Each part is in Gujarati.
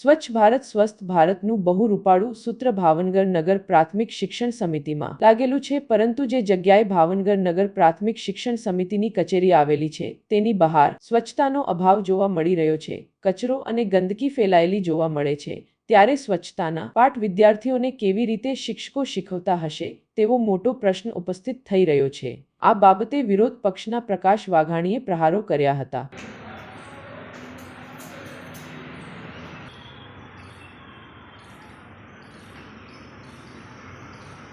સ્વચ્છ ભારત, સ્વસ્થ ભારતનું બહુ રૂપાળું સૂત્ર ભાવનગર નગર પ્રાથમિક શિક્ષણ સમિતિમાં લાગેલું છે, પરંતુ જે જગ્યાએ ભાવનગર નગર પ્રાથમિક શિક્ષણ સમિતિની કચેરી આવેલી છે, તેની બહાર સ્વચ્છતાનો અભાવ જોવા મળી રહ્યો છે, કચરો અને ગંદકી ફેલાયેલી જોવા મળે છે, ત્યારે સ્વચ્છતાના પાઠ વિદ્યાર્થીઓને કેવી રીતે શિક્ષકો શીખવતા હશે, તેવો મોટો પ્રશ્ન ઉપસ્થિત થઈ રહ્યો છે. આ બાબતે વિરોધ પક્ષના પ્રકાશ વાઘાણીએ પ્રહારો કર્યા હતા.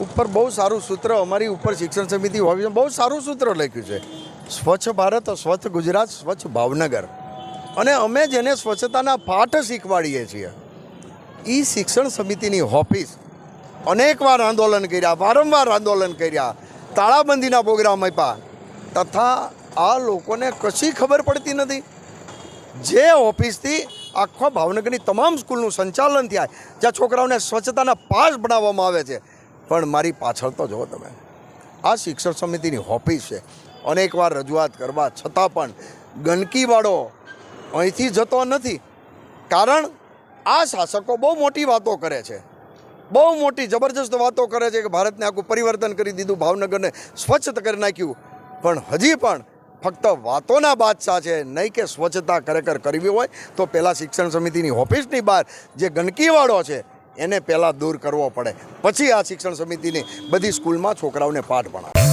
ઉપર બહુ સારું સૂત્ર અમારી ઉપર શિક્ષણ સમિતિ હોવી બહુ સારું સૂત્ર લખ્યું છે. સ્વચ્છ ભારત, સ્વચ્છ ગુજરાત, સ્વચ્છ ભાવનગર. અને અમે જેને સ્વચ્છતાના પાઠ શીખવાડીએ છીએ એ શિક્ષણ સમિતિની ઓફિસ અનેકવાર આંદોલન કર્યા, વારંવાર આંદોલન કર્યા, તાળાબંધીના પ્રોગ્રામ આપ્યા. તથા આ લોકોને કશી ખબર પડતી નથી. જે ઓફિસથી આખા ભાવનગરની તમામ સ્કૂલનું સંચાલન થાય, જ્યાં છોકરાઓને સ્વચ્છતાના પાસ ભણાવવામાં આવે છે પણ મારી પાછળ તો જુઓ તમે. આ શિક્ષણ સમિતિની ઓફિસ છે. અનેકવાર રજૂઆત કરવા છતાં પણ ગંદકીવાળો અહીંથી જતો નથી. કારણ આ શાસકો બહુ મોટી વાતો કરે છે. બહુ મોટી જબરજસ્ત વાતો કરે છે કે ભારતને આખું પરિવર્તન કરી દીધું, ભાવનગરને સ્વચ્છ કરી નાખ્યું. પણ હજી પણ ફક્ત વાતોના બાદશાહ છે. નહીં કે સ્વચ્છતા ખરેખર કરવી હોય તો પહેલાં શિક્ષણ સમિતિની ઓફિસની બહાર જે ગંદકીવાળો છે એને પહેલાં દૂર કરવો પડે. પછી આ શિક્ષણ સમિતિની બધી સ્કૂલમાં છોકરાઓને પાઠ ભણાવે.